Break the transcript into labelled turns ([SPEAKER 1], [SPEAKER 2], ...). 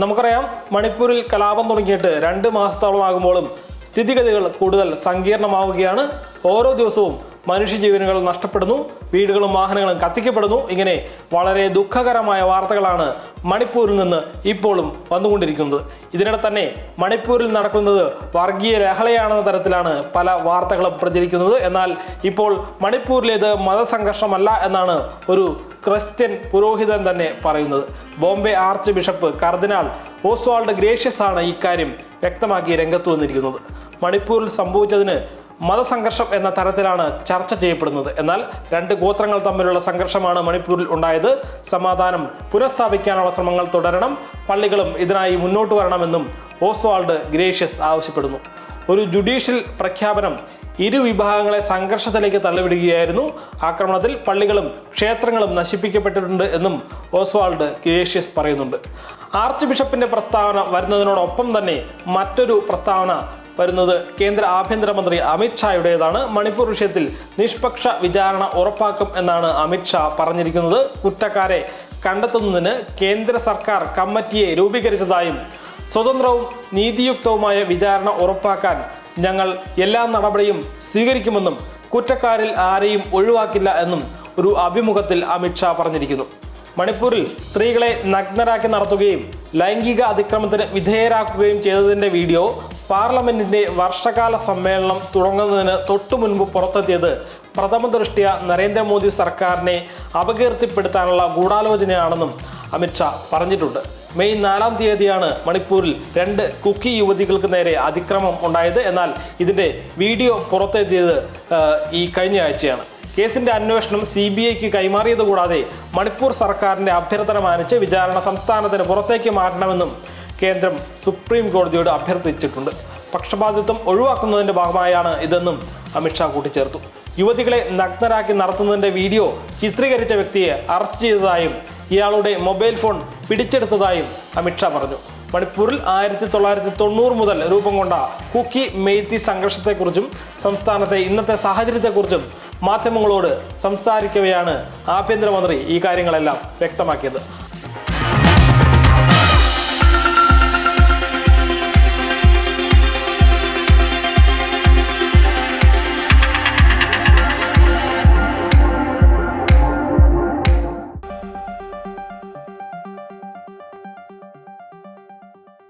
[SPEAKER 1] നമുക്കറിയാം മണിപ്പൂരിൽ കലാപം തുടങ്ങിയിട്ട് രണ്ട് മാസത്തോളമാകുമ്പോഴും സ്ഥിതിഗതികൾ കൂടുതൽ സങ്കീർണമാവുകയാണ്. ഓരോ ദിവസവും മനുഷ്യജീവനുകൾ നഷ്ടപ്പെടുന്നു വീടുകളും വാഹനങ്ങളും കത്തിക്കപ്പെടുന്നു. ഇങ്ങനെ വളരെ ദുഃഖകരമായ വാർത്തകളാണ് മണിപ്പൂരിൽ നിന്ന് ഇപ്പോഴും വന്നുകൊണ്ടിരിക്കുന്നത്. ഇതിനിടെ തന്നെ മണിപ്പൂരിൽ നടക്കുന്നത് വർഗീയ ലഹളയാണെന്ന തരത്തിലാണ് പല വാർത്തകളും പ്രചരിക്കുന്നത്. എന്നാൽ ഇപ്പോൾ മണിപ്പൂരിലേത് മതസംഘർഷമല്ല എന്നാണ് ഒരു ക്രിസ്ത്യൻ പുരോഹിതൻ തന്നെ പറയുന്നത്. ബോംബെ ആർച്ച് ബിഷപ്പ് കർദിനാൾ ഓസ്വാൾഡ് ഗ്രേഷ്യസ് ആണ് ഇക്കാര്യം വ്യക്തമാക്കി രംഗത്ത് വന്നിരിക്കുന്നത്. മണിപ്പൂരിൽ സംഭവിച്ചതിന് മതസംഘർഷം എന്ന തരത്തിലാണ് ചർച്ച ചെയ്യപ്പെടുന്നത്. എന്നാൽ രണ്ട് ഗോത്രങ്ങൾ തമ്മിലുള്ള സംഘർഷമാണ് മണിപ്പൂരിൽ ഉണ്ടായത്. സമാധാനം പുനഃസ്ഥാപിക്കാനുള്ള ശ്രമങ്ങൾ തുടരണം. പള്ളികളും ഇതിനായി മുന്നോട്ട് വരണമെന്നും ഓസ്വാൾഡ് ഗ്രേഷ്യസ് ആവശ്യപ്പെടുന്നു. ഒരു ജുഡീഷ്യൽ പ്രഖ്യാപനം ഇരു വിഭാഗങ്ങളെ സംഘർഷത്തിലേക്ക് തള്ളിവിടുകയായിരുന്നു. ആക്രമണത്തിൽ പള്ളികളും ക്ഷേത്രങ്ങളും നശിപ്പിക്കപ്പെട്ടിട്ടുണ്ട് എന്നും ഓസ്വാൾഡ് ഗ്രേഷ്യസ് പറയുന്നുണ്ട്. ആർച്ച് ബിഷപ്പിന്റെ പ്രസ്താവന വരുന്നതിനോടൊപ്പം തന്നെ മറ്റൊരു പ്രസ്താവന വരുന്നത് കേന്ദ്ര ആഭ്യന്തരമന്ത്രി അമിത്ഷായുടേതാണ് മണിപ്പൂർ വിഷയത്തിൽ നിഷ്പക്ഷ വിചാരണ ഉറപ്പാക്കും എന്നാണ് അമിത്ഷാ പറഞ്ഞിരിക്കുന്നത്. കുറ്റക്കാരെ കണ്ടെത്തുന്നതിന് കേന്ദ്ര സർക്കാർ കമ്മിറ്റിയെ രൂപീകരിച്ചതായും സ്വതന്ത്രവും നീതിയുക്തവുമായ വിചാരണ ഉറപ്പാക്കാൻ ഞങ്ങൾ എല്ലാ നടപടിയും സ്വീകരിക്കുമെന്നും കുറ്റക്കാരിൽ ആരെയും ഒഴിവാക്കില്ല എന്നും ഒരു അഭിമുഖത്തിൽ അമിത്ഷാ പറഞ്ഞിരിക്കുന്നു. മണിപ്പൂരിൽ സ്ത്രീകളെ നഗ്നരാക്കി നടത്തുകയും ലൈംഗിക അതിക്രമത്തിന് വിധേയരാക്കുകയും ചെയ്തതിന്റെ വീഡിയോ പാർലമെന്റിന്റെ വർഷകാല സമ്മേളനം തുടങ്ങുന്നതിന് തൊട്ടു മുൻപ് പുറത്തെത്തിയത് പ്രഥമ ദൃഷ്ടിയ നരേന്ദ്രമോദി സർക്കാരിനെ അപകീർത്തിപ്പെടുത്താനുള്ള ഗൂഢാലോചനയാണെന്നും അമിത്ഷാ പറഞ്ഞിട്ടുണ്ട്. മെയ് നാലാം തീയതിയാണ് മണിപ്പൂരിൽ രണ്ട് കുക്കി യുവതികൾക്ക് നേരെ അതിക്രമം ഉണ്ടായത്. എന്നാൽ ഇതിന്റെ വീഡിയോ പുറത്തെത്തിയത് ഈ കഴിഞ്ഞ ആഴ്ചയാണ്. കേസിന്റെ അന്വേഷണം സി ബി ഐക്ക് കൈമാറിയത് കൂടാതെ മണിപ്പൂർ സർക്കാരിന്റെ അഭ്യർത്ഥന മാനിച്ച് വിചാരണ സംസ്ഥാനത്തിന് പുറത്തേക്ക് മാറ്റണമെന്നും കേന്ദ്രം സുപ്രീം കോടതിയോട് അഭ്യർത്ഥിച്ചിട്ടുണ്ട്. പക്ഷപാതിത്വം ഒഴിവാക്കുന്നതിന്റെ ഭാഗമായാണ് ഇതെന്നും അമിത്ഷാ കൂട്ടിച്ചേർത്തു. യുവതികളെ നഗ്നരാക്കി നടത്തുന്നതിന്റെ വീഡിയോ ചിത്രീകരിച്ച വ്യക്തിയെ അറസ്റ്റ് ചെയ്തതായും ഇയാളുടെ മൊബൈൽ ഫോൺ പിടിച്ചെടുത്തതായും അമിത്ഷാ പറഞ്ഞു. മണിപ്പൂരിൽ ആയിരത്തി തൊള്ളായിരത്തി തൊണ്ണൂറ് മുതൽ രൂപം കൊണ്ട കുക്കി മെയ്ത്തി സംഘർഷത്തെക്കുറിച്ചും സംസ്ഥാനത്തെ ഇന്നത്തെ സാഹചര്യത്തെക്കുറിച്ചും മാധ്യമങ്ങളോട് സംസാരിക്കവെയാണ് ആഭ്യന്തരമന്ത്രി ഈ കാര്യങ്ങളെല്ലാം വ്യക്തമാക്കിയത്.